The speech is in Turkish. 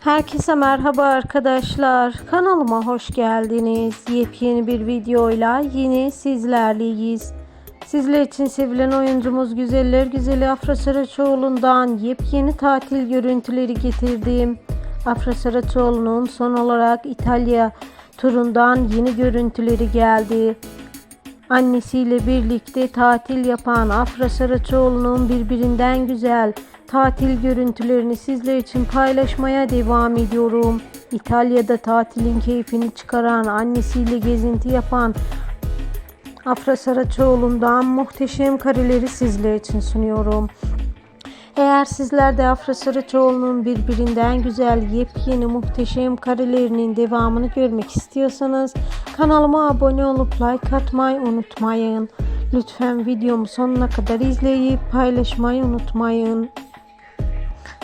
Herkese merhaba arkadaşlar. Kanalıma hoş geldiniz. Yepyeni bir videoyla yine sizlerleyiz. Sizler için sevilen oyuncumuz Güzeller Güzeli Afra Saraçoğlu'ndan yepyeni tatil görüntüleri getirdim. Afra Saraçoğlu'nun son olarak İtalya turundan yeni görüntüleri geldi. Annesiyle birlikte tatil yapan Afra Saraçoğlu'nun birbirinden güzel tatil görüntülerini sizler için paylaşmaya devam ediyorum. İtalya'da tatilin keyfini çıkaran, annesiyle gezinti yapan Afra Saraçoğlu'ndan muhteşem kareleri sizler için sunuyorum. Eğer sizler de Afra Saraçoğlu'nun birbirinden güzel yepyeni muhteşem karelerinin devamını görmek istiyorsanız kanalıma abone olup like atmayı unutmayın. Lütfen videomu sonuna kadar izleyip paylaşmayı unutmayın.